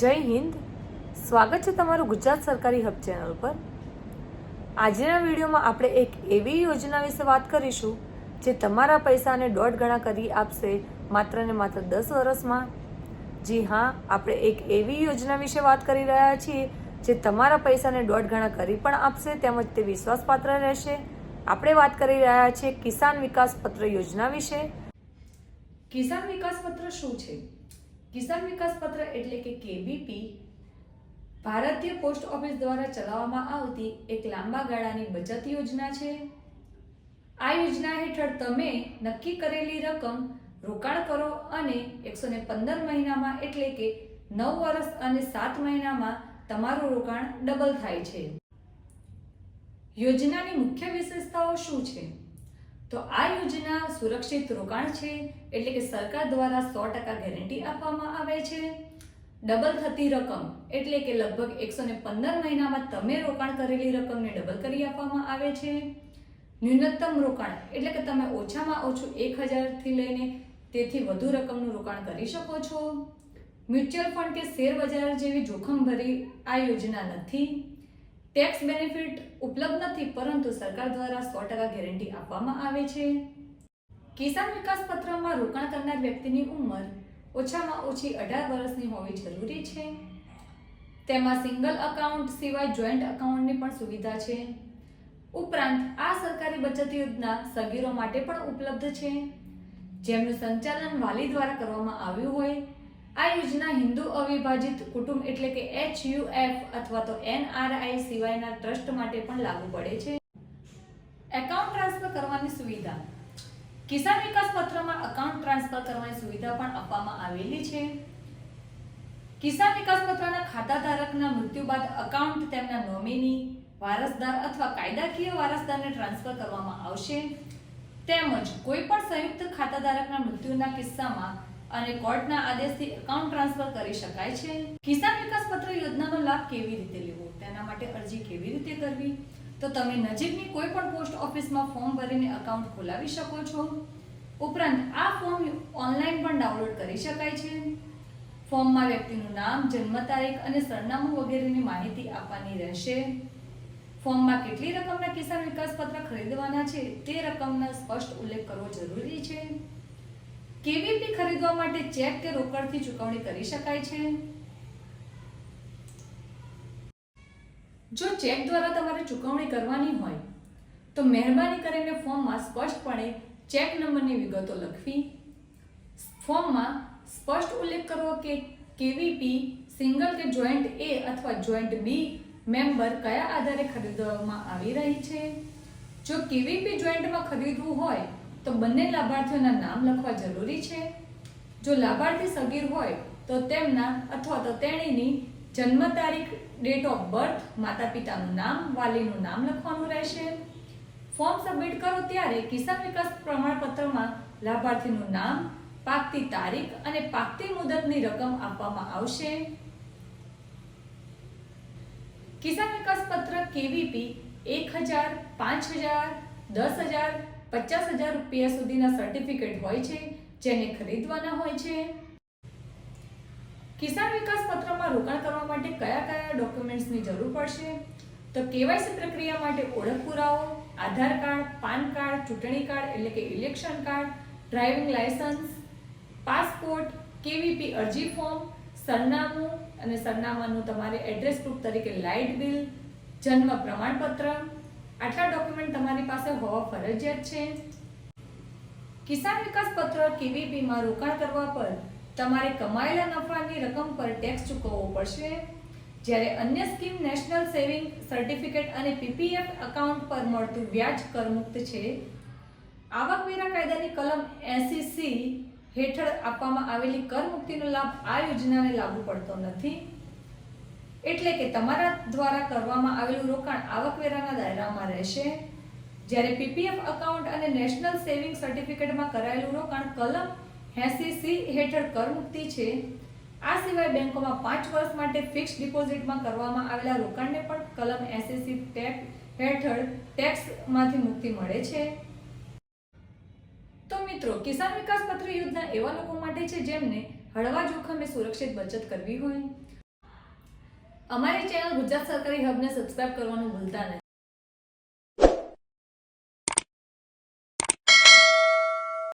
જય હિન્દ. સ્વાગત છે તમારું ગુજરાત સરકારી હબ ચેનલ પર. આજના વિડીયોમાં આપણે એક એવી યોજના વિશે વાત કરીશું જે તમારા પૈસાને દોઢ ગણા કરી આપશે માત્ર ને માત્ર દસ વર્ષમાં. જી હા, આપણે એક એવી યોજના વિશે વાત કરી રહ્યા છીએ જે તમારા પૈસાને દોઢ ગણા કરી પણ આપશે, તેમજ તે વિશ્વાસપાત્ર રહેશે. આપણે વાત કરી રહ્યા છીએ કિસાન વિકાસ પત્ર યોજના વિશે. કિસાન વિકાસ પત્ર શું છે? કિસાન વિકાસ પત્ર એટલે કે કેબીપી ભારતીય પોસ્ટ ઓફિસ દ્વારા ચલાવવામાં આવતી એક લાંબા ગાળાની બચત યોજના છે. આ યોજના હેઠળ તમે નક્કી કરેલી રકમ રોકાણ કરો અને એકસો ને પંદર મહિનામાં એટલે કે નવ વર્ષ અને સાત મહિનામાં તમારું રોકાણ ડબલ થાય છે. યોજનાની મુખ્ય વિશેષતાઓ શું છે? તો આ યોજના સુરક્ષિત રોકાણ છે એટલે કે સરકાર દ્વારા સો ટકા ગેરંટી આપવામાં આવે છે. ડબલ થતી રકમ એટલે કે લગભગ એકસો ને પંદર મહિનામાં તમે રોકાણ કરેલી રકમને ડબલ કરી આપવામાં આવે છે. ન્યૂનતમ રોકાણ એટલે કે તમે ઓછામાં ઓછું એક હજારથી લઈને તેથી વધુ રકમનું રોકાણ કરી શકો છો. મ્યુચ્યુઅલ ફંડ કે શેર બજાર જેવી જોખમભરી આ યોજના નથી. ટેક્સ બેનિફિટ ઉપલબ્ધ નથી, પરંતુ સરકાર દ્વારા સો ટકા ગેરંટી આપવામાં આવે છે. કિસાન વિકાસ પત્રમાં રોકાણ કરનાર વ્યક્તિની ઉંમર ઓછામાં ઓછી અઢાર વર્ષની હોવી જરૂરી છે. તેમાં સિંગલ અકાઉન્ટ સિવાય જોઈન્ટ અકાઉન્ટની પણ સુવિધા છે. ઉપરાંત, આ સરકારી બચત યોજના સગીરો માટે પણ ઉપલબ્ધ છે. જેમનું સંચાલન વાલી દ્વારા કરવામાં આવ્યું હોય આ યોજના હિન્દુ અવિભાજિત કુટુંબ એટલે કે એચયુએફ અથવા તો એનઆરઆઈ સિવાયના ટ્રસ્ટ માટે પણ લાગુ પડે છે. એકાઉન્ટ ટ્રાન્સફર કરવાની સુવિધા. કિસાન વિકાસ પત્રમાં અકાઉન્ટ ટ્રાન્સફર કરવાની સુવિધા પણ આપવામાં આવેલી છે. કિસાન વિકાસ પત્રના ખાતા ધારકના મૃત્યુ બાદ અકાઉન્ટ તેમના નોમિની, વારસદાર અથવા કાયદાકીય વારસદારને ટ્રાન્સફર કરવામાં આવશે. તેમજ કોઈ પણ સંયુક્ત ખાતાધારકના મૃત્યુના કિસ્સામાં અને કોર્ટના આદેશથી એકાઉન્ટ ટ્રાન્સફર કરી શકાય છે. કિસાન વિકાસ પત્ર યોજનાનો લાભ કેવી રીતે લેવો? તેના માટે અરજી કેવી રીતે કરવી? તો તમે નજીકની કોઈ પણ પોસ્ટ ઓફિસમાં ફોર્મ ભરીને એકાઉન્ટ ખોલાવી શકો છો. ઉપરાંત આ ફોર્મ ઓનલાઈન પણ ડાઉનલોડ કરી શકાય છે. ફોર્મમાં વ્યક્તિનું નામ, જન્મ તારીખ અને સરનામું વગેરેની માહિતી આપવાની રહેશે. ફોર્મમાં કેટલી રકમના કિસાન વિકાસ પત્ર ખરીદવાના છે? તે રકમનો સ્પષ્ટ ઉલ્લેખ કરવો જરૂરી છે. કેવીપી ખરીદવા માટે ચેક કે રોકડથી ચૂકવણી કરી શકાય છે? જો ચેક દ્વારા તમારે ચૂકવણી કરવાની હોય, તો મહેરબાની કરીને ફોર્મમાં સ્પષ્ટપણે ચેક નંબરની વિગતો લખવી. ફોર્મમાં સ્પષ્ટ ઉલ્લેખ કરવો કે કેવીપી, સિંગલ કે જોઈન્ટ એ અથવા જોઈન્ટ બી મેમ્બર કયા આધારે ખરીદવામાં આવી રહી છે? જો કેવીપી જોઈન્ટમાં ખરીદવું હોય તો બંને લાભાર્થીઓના નામ લખવા જરૂરી છે. જો લાભાર્થી સગીર હોય, તો તેમના અથવા તો તેણીની જન્મ તારીખ ડેટ ઓફ બર્થ માતા પિતાનું નામ, વાલીનું નામ લખવાનું રહેશે. ફોર્મ સબમિટ કરો ત્યારે કિસાન વિકાસ પ્રમાણપત્રમાં લાભાર્થીનું નામ, પાકતી તારીખ અને પાકતી મુદતની રકમ આપવામાં આવશે. કિસાન વિકાસ પત્ર કેવીપી એક હજાર, પાંચ હજાર, દસ હજાર પચાસ હજાર રૂપિયા સુધીના સર્ટિફિકેટ હોય છે, જેને ખરીદવાના હોય છે. કિસાન વિકાસ પત્રમાં રોકાણ કરવા માટે કયા કયા ડોક્યુમેન્ટ્સની જરૂર પડશે? તો કેવાયસી પ્રક્રિયા માટે ઓળખ પુરાવો, આધાર કાર્ડ, પાન કાર્ડ, ચૂંટણી કાર્ડ એટલે કે election card driving licence passport KVP અરજી ફોર્મ સરનામું અને સરનામાનું તમારે એડ્રેસ પ્રૂફ તરીકે લાઇટ બિલ જન્મ પ્રમાણપત્ર આટલા ડોક્યુમેન્ટ તમારી પાસે હોવા ફરજિયાત છે? કિસાન વિકાસ પત્ર કેવીપીમાં રોકાણ કરવા પર તમારે કમાયેલા નફાની રકમ પર ટેક્સ ચૂકવવો પડશે? જ્યારે અન્ય સ્કીમ નેશનલ સેવિંગ સર્ટિફિકેટ અને પીપીએફ એકાઉન્ટ પર મળતું વ્યાજ કરમુક્ત છે. આવકવેરા કાયદાની કલમ એસી સી હેઠળ આપવામાં આવેલી કરમુક્તિનો લાભ આ યોજનાને લાગુ પડતો નથી. એટલે કે તમારા દ્વારા કરવામાં આવેલું રોકાણ આવકવેરાના દાયરામાં રહેશે. જ્યારે પીપીએફ એકાઉન્ટ અને નેશનલ સેવિંગ સર્ટિફિકેટમાં કરાયેલું રોકાણ કલમ એસી સી હેઠળ કરમુક્તિ છે. આ સિવાય બેંકોમાં પાંચ વર્ષ માટે ફિક્સ ડિપોઝિટમાં કરવામાં આવેલા રોકાણને પણ કલમ એસએસસી ટેક્સ હેઠળ ટેક્સમાંથી મુક્તિ મળે છે. તો મિત્રો, કિસાન વિકાસ પત્ર યોજના એવા લોકો માટે છે જેમને હળવા જોખમે સુરક્ષિત બચત કરવી હોય. અમારી ચેનલ ગુજરાત સરકારી હબને સબસ્ક્રાઇબ કરવાનું ભૂલતા નહીં.